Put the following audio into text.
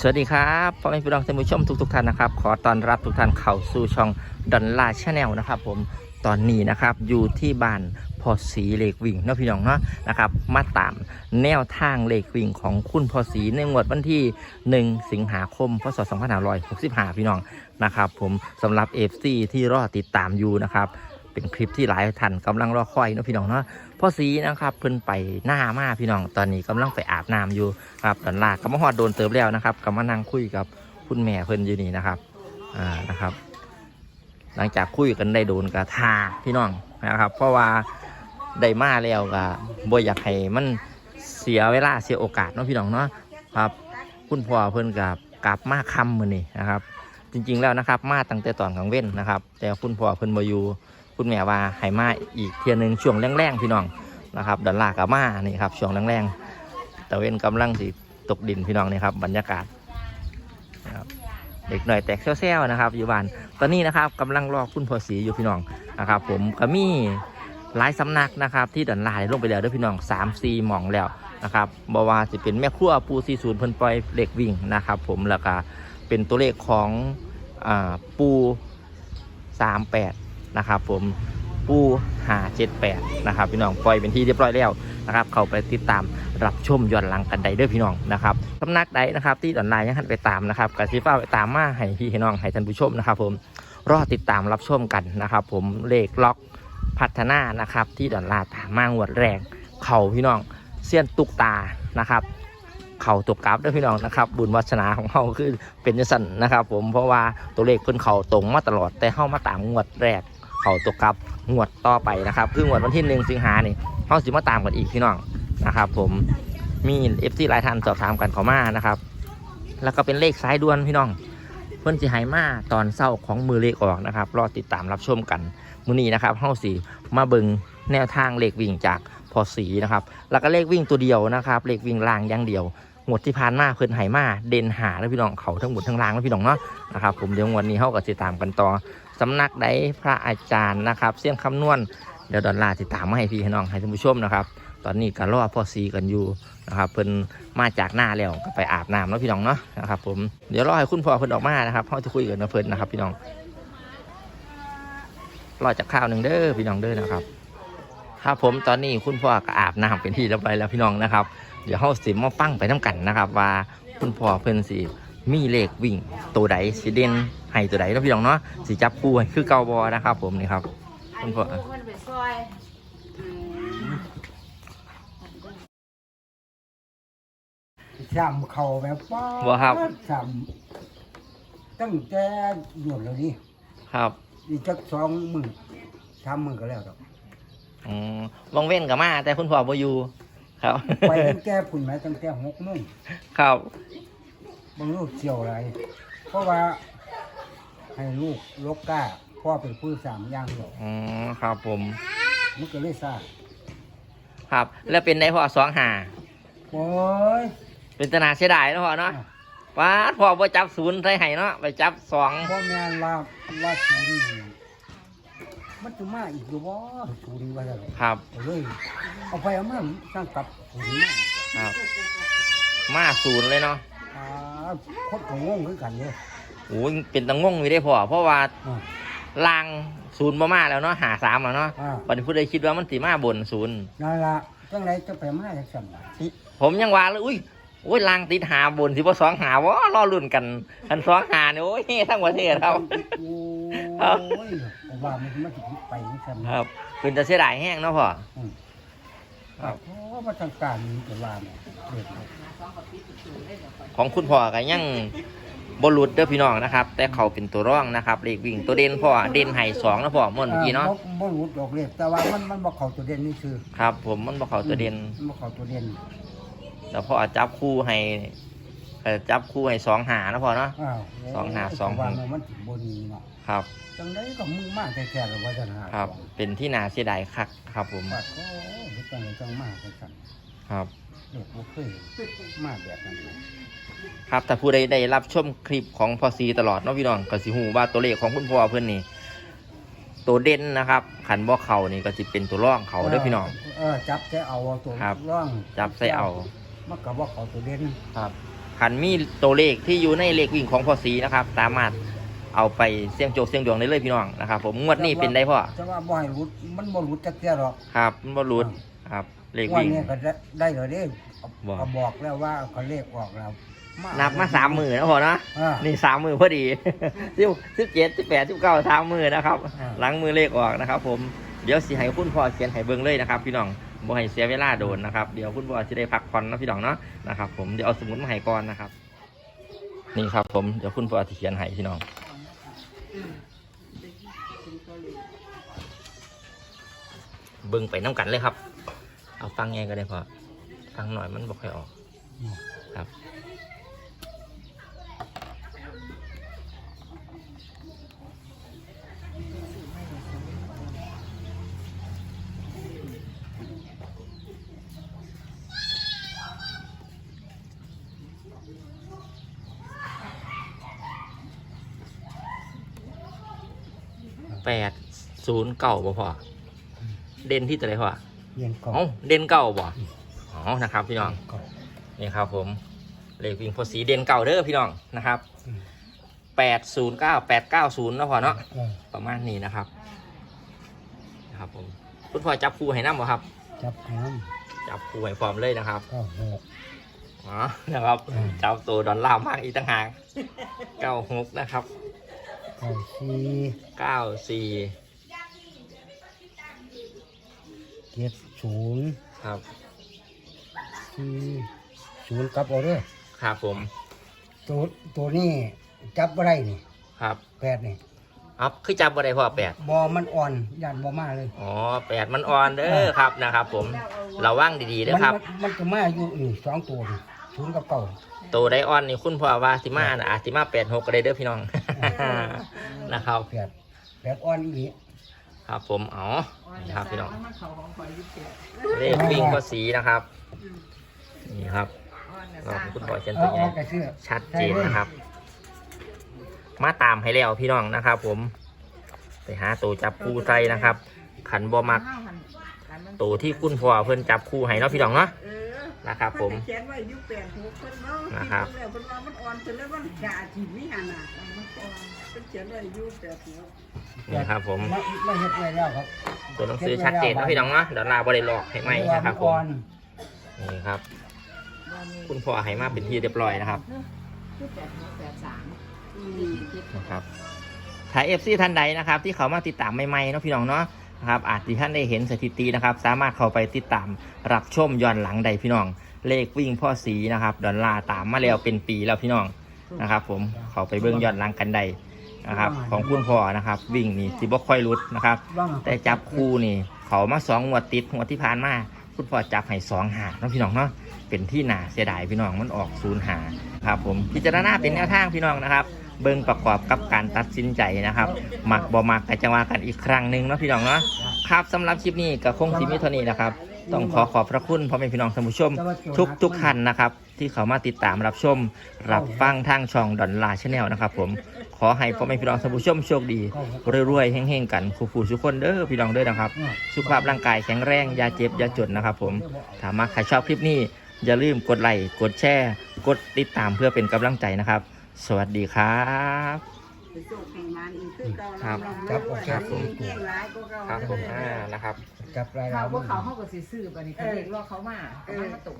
สวัสดีครับพ่อแม่พี่น้องท่านผู้ชมทุกทุกๆท่านนะครับ ขอต้อนรับทุกท่านเข้าสู่ช่องดอนลาชาแนลนะครับผมตอนนี้นะครับอยู่ที่บ้านพอสีเหล็กวิ่งเนาะพี่น้องเนาะนะครับมาตามแนวทางเหล็กวิ่งของคุณพอสีในงวดวันที่ 1 สิงหาคมพศ2565พี่น้องนะครับผมสำหรับ FC ที่รอติดตามอยู่นะครับ เป็นคลิปที่หลายท่านกำลังรอคอยนะพี่น้องเนาะพ่อสีนะครับเพิ่นไปหน้ามาพี่น้องตอนนี้กำลังไปอาบน้ำอยู่ครับดอนลากกำมาฮอดโดนเติมแล้วนะครับกำมานั่งคุยกับคุณแม่เพิ่นอยู่นี่นะครับอ่านะครับ หลังจากคุยกันได้โดนกระทาพี่น้องนะครับ เพราะว่าได้มาแล้วก็บ่อยากให้มันเสียเวลาเสียโอกาสเนาะพี่น้องเนาะครับ คุณพ่อเพิ่นกับกลับมาคำมือนี่นะครับ จริงๆแล้วนะครับ มาตั้งแต่ตอนกลางเว้นนะครับ แต่คุณพ่อเพิ่นบ่อยู่ คุณแม่ว่าให้มาอีกเทียหนึงช่วงแรงๆพี่น้องนะครับดอลลาร์กับมานี่ครับช่วงแรงๆแต่เว้นกำลังสิตกดินพี่น้องนี่ครับบรรยากาศเด็กหน่อยแตกแซวๆนะครับ อยู่บ้านตอนนี้นะครับกำลังรอคุณพ่อสีอยู่พี่น้องนะครับผมก็มีหลายสำนักนะครับที่ดอลลาร์ได้ลงไปแล้วด้วยพี่น้อง3ามสี่หม่องแล้วนะครับบว่าจะเป็นแม่ครัวปูซีศูนย์เพิ่นปล่อยเหล็กวิ่งนะครับผมแล้วก็เป็นตัวเลขของอ่าปู38 นะครับผมปูหาเจ็ดแปดนะครับพี่น้องปล่อยเป็นที่เรียบร้อยแล้วนะครับเข้าไปติดตามรับชมย้อนหลังกันได้เด้อพี่น้องนะครับสำนักใดนะครับที่ออนไลน์ยังหันไปตามนะครับกสิฟ้าไปตามมาให้พี่ให้น้องให้ท่านผู้ชมนะครับ ผมรอติดตามรับชมกันนะครับ ผมเลขล็อกพัฒนานะครับ ที่ดอนลาตามมางวดแรงเข่าพี่น้องเสี้ยนตุกตานะครับ เข่าตกกราฟด้วยพี่น้องนะครับ บุญวัฒนาของเขาคือเป็นจังสันนะครับ ผมเพราะว่าตัวเลขเพิ่นเข่าตรงมาตลอดแต่เข้ามาตามงวดแรก เขาตกกลับงวดต่อไปนะครับ คืองวดวันที่หนึ่งสิงหาเนี่เขาสิมาตามกันอีกพี่น้องนะครับ ผมมีเอฟซีหลายท่านสอบถามกันเขามานะครับ แล้วก็เป็นเลขสายด่วนพี่น้อง เพื่อนสิหายมาตอนเศร้าของมือเลขออกนะครับ รอติดตามรับชมกันมือนี้นะครับเฮาสีมาเบิงแนวทางเลขวิ่งจากพอสีนะครับ แล้วก็เลขวิ่งตัวเดียวนะครับเลขวิ่งล่างอย่างเดียวงวดที่ผ่านมาเพื่อนหายมาเด่นหาแล้วพี่น้องเขาทั้งหมดทั้งล่างแล้วพี่น้องเนาะนะครับผมเดี๋ยววันนี้เฮาก็ติดตามกันต่อ สำนักใดพระอาจารย์นะครับ เสียนคำนวณเดี๋ยวดอนลาติดตามมาให้พี่ให้น้องให้ท่านผู้ชมนะครับ ตอนนี้ก็รอพ่อซีกันอยู่นะครับเพิ่นมาจากหน้าแล้วก็ไปอาบน้ำแล้วพี่น้องเนาะนะครับผมเดี๋ยวรอให้คุณพ่อเพิ่นออกมานะครับเขาจะคุยกันกับเพิ่นนะครับพี่น้องรอจากข้าวหนึ่งเด้อพี่น้องเด้อนะครับครับผมตอนนี้คุณพ่อก็อาบน้ำเป็นที่เรียบร้อยแล้วพี่น้องนะครับ เดี๋ยวเขาสิมาฟังไปน้กันนะครับ ว่าคุณพ่อเพิ่นสิ มีเลขวิ่งตัวใดสิเด่นให้ตัวใดแล้วพี่น้องเนาะสิจับคู่ให้คือเกาบอนะครับ ผมนี่ครับคุณพ่อมันไปซอยอืมช้ำเข่าแบบว่าบ่ครับช้ำตั้งแต่หยุดแล้วนี่ครับอีกจักสองมือสามมือก็แล้วดอกอืมวังเว้นกับมา แต่คุณพ่อบ่อยู่ครับ ไปตั้งแต่พุ่นไหมตั้งแต่หกโมงครับ บางลูกเกี่ยวอะไร เพราะว่าให้ลูกลกกล้าพ่อเป็นผู้สามอย่างเดียวอืมครับผมมันก็เลยซ่าครับ แล้วเป็นได้พ่อสองหาโอ้ยเป็นตนาเสียดายเนาะพ่อเนาะว้าดพ่อบ่จับศูนย์ใส่ให้เนาะไปจับสองพ่อแม่ลาลาศูนย์มันจะมาอีกหรือว่าศูนย์ว่าอะไรครับเลยเอาไปเอามาตั้งกลับศูนย์มาครับ มาศูนย์เลยเนาะอ่า คนก็งงคือกันเนี่ยโอ้ยเป็นตังงงอยู่ได้พ่อเพราะว่าอ่าลางศูนย์บ่มาแล้วเนาะหาสามแล้วเนาะอ่าวันนี้ผู้ใดคิดว่ามันสิมาบนศูนย์นั่นละจังไรจะไปมาจากสั่นล่ะผมยังว่าเลยอุ้ยโอ้ยลางติดหาบนสิบ่สองหาวะรอรุ่นกันคันสองหาเนี่ยโอ้ยทั้งประเทศครับโอ้ครับยผมว่ามันมันจะไปที่สั่นครับเป็นจะเสียดายแห้งเนาะพ่อครับเพราะว่าทางการมีแต่ว่าเนี่ยเด็ก ของคุณพ่อก็ยังบอลุดเด้อพี่น้องนะครับ แต่เขาเป็นตัวร่องนะครับเลขวิ่งตัวเด่นพ่อเด่นไห่สองนะพ่อเมื่อกี้เนาะบ่รู้ดอกเล็บแต่ว่ามันมันบ่เข้าตัวเด่นนี่คือครับ ผมมันบอกเขาตัวเด่นมันบ่เข้าตัวเด่นแต่พ่อจับคู่ให้เอ่อจับคู่ให้สองหานะพ่อเนาะอ้าวสองห้าสองแต่ว่ามันมันถึงบนเนาะครับ จังไดก็มึงมากแท้ๆแล้วว่าจะหาครับ เป็นที่นาเสียดายคักครับผม ว่าโอ้ยจังไดจังมากจังสั่นครับ เด็กบ่เคยมาแบบนั้นเลยครับถ้าผู้ใดได้รับชมคลิปของพอซีตลอดเนาะพี่น้องก็สิหูว่าตัวเลขของคุณพ่อเพื่อนนี่ตัวเด่นนะครับขันบ่เข่านี่ก็จะเป็นตัวร่องเขาเด้อพี่น้อง เออจับใส่เอาตัวครับ ร่องจับใส่เอามันก็บ่เข้าตัวเด่นครับขันมีตัวเลขที่อยู่ในเลขวิ่งของพ่อสีนะครับ สามารถเอาไปเสี่ยงโจกเสี่ยงดวงได้เลยพี่น้องนะครับ ผมงวดนี้เป็นได้พ่อแต่ว่าบ่ให้รุดมันบ่รุดจักเที่ยหรอกครับ มันบอลุดครับ เลขวันวิ่ง นี้ก็ได้ได้เลยเด้บอก ก็บอกแล้วว่าเขาเลขออกแล้วนับมาสามหมื่นนะพ่อนะอ่านี่สามมือพอดี สิบสิบเจ็ดสิบแปดสิบเก้าสามมือนะครับ อ่า หลังมือเลขออกนะครับผม เดี๋ยวสิให้คุณพ่อเขียนให้เบิ้งเลยนะครับพี่น้องบ่ให้เสียเวลาโดนนะครับ เดี๋ยวคุณพ่อจะได้พักผ่อนนะพี่น้องเนาะนะครับผม เดี๋ยวเอาสมุดมาให้ก่อนนะครับ นี่ครับผม เดี๋ยวคุณพ่อจะเขียนให้พี่น้อง เบิ้งไปน้ำกันเลยครับ เอาฟังไงก็ได้พอฟังหน่อยมันบอกให้ออกครับแปดศูนย์เก่าบ่พอเด่นที่ตัวไหนพอ เรียนก่อนเอ้าเด่นเก่าบ่อ๋อนะครับพี่น้องก่อนนี่ครับผมเลขวิ่งพอสีเด่นเก่าเด้อพี่น้องนะครับอืมแปดศูนย์เก้าแปดเก้าศูนย์นะพอเนาะเออประมาณนี้นะครับนะครับผมคุณพ่อจับคู่ให้น้ำบ่ครับ จับน้จับคู่ให้พร้อมเลยนะครับำก็หก อ๋อนะครับอืม จับตัวดอลลาร์มากอีกต่างหากเก้าหกนะครับเก้าสี่เก้าสี่เจ็ด ศูนย์ครับสี่ศูนย์กลับเอาเด้อครับผมตัวตัวนี้จับบ่ได้นี่ครับแปดนี่ครับคือจับบ่ได้พ่อแปดบอมันอ่อนยันบอมาเลย อ๋อแปดมันอ่อนเด้อครับนะครับ ผมระวังดีๆเด้อครับ มันมันจะมาอยู่นี่สองตัวนี่ศูนย์กับเก่าตัวไดออนนี่คุณพ่อว่าสิมาน่ะอาจสิมาแปดหกก็ได้เด้อพี่น้องนะครับแปดแปดอ่อนอีก ครับผมอ๋อนี่ครับพี่น้องมันเขาของคอยยึดเสียเลขวิ่งก็สีนะครับนี่ครับอ่อนน่ะเราสร้างคุณพ่อเขียนเอาตัวอนี้อกกระเสื้อชัดเจนนะครับ มาตามให้แล้วพี่น้องนะครับ ผม ไปหาตัวจับคู่ใจนะครับ ขันบอมักห้าพันอันมันตัวที่คุณพ่อเพิ่นจับคู่ให้เนาะพี่น้องเนาะเออนะครับ ผมเขียนไว้อยุคแปดหกเพิ่นเนาะนะครับเพิ่ นแล้วเพิ่นว่ามันอ่อนเพิ่นแล้วมันกาจีบวิหารน่ะมันอ่อนเพิ่นเขียนไว้อยุคแปดหกนี่ครับผม ไม่ไม่เฮ็ดไว้แล้วครับตัวหนังสือชัดเจนเนาะพี่น้องเนาะเดี๋ยวลาบริหลอกให้ไหมนะครับผมอ่อนนี่ครับว่ามีคุณพ่อให้มาเป็นที่เรียบร้อยนะครับยุคแปดหกแปดสามอืมนะครับถ้าเอฟซีท่านใดนะครับ ที่เขามาติดตามใหม่ๆเนาะพี่น้องเนาะนะครับอาจที่ท่านได้เห็นสถิตินะครับ สามารถเข้าไปติดตามรับชมย้อนหลังใดพี่น้อง เลขวิ่งพ่อสีนะครับ ดอลลาร์ตามมาแล้วเป็นปีแล้วพี่น้องนะครับ ผมเขาไปเบิ้งย้อนหลังกันใด นะครับ ของคุณพ่อนะครับ วิ่งนี่สิบ่ค่อยรุดนะครับว่างแต่จับคู่นี่ เขามาสองงวดติดงวดที่ผ่านมาคุณพ่อจับให้สองหาเนาะพี่น้องเนาะเป็นที่หนาเสียดายพี่น้องมันออกศูนย์หาครับผมพิจารณาเป็นแนวทางพี่น้องนะครับ เบิ่งประกอบกับการตัดสินใจนะครับหมักบ่หมักก็จะว่ากันอีกครั้งหนึ่งเนาะพี่น้องเนาะครับสำหรับคลิปนี้ก็คงสิมีเท่านี้นะครับต้องขอขอบพระคุณพ่อแม่พี่น้องท่านผู้ชม ทุกทุกท่านนะครับ ที่เขามาติดตามรับชม รับฟังทางช่องดอนลาชาแนลนะครับผม ขอให้พ่อแม่พี่น้องท่านผู้ชมโชคดีรวยๆเฮงๆกันคู่ผู้ทุกคนเด้อพี่น้องเด้อนะครับ สุขภาพร่างกายแข็งแรงอย่าเจ็บอย่าจนนะครับ ผมถ้ามาใครชอบคลิปนี้ อย่าลืมกดไลค์กดแชร์ กดติดตามเพื่อเป็นกำลังใจนะครับ สวัสดีครับไปสู้แข่งมันอีกคือเก่าครับครับผมครับผมแข่งร้ายก็เก่าครับผมอ่านะครับจับรายเขาเราพวกเขาเขาก็สิซื้อบันนี้เขาเรียกว่าเขามาเขามามาตก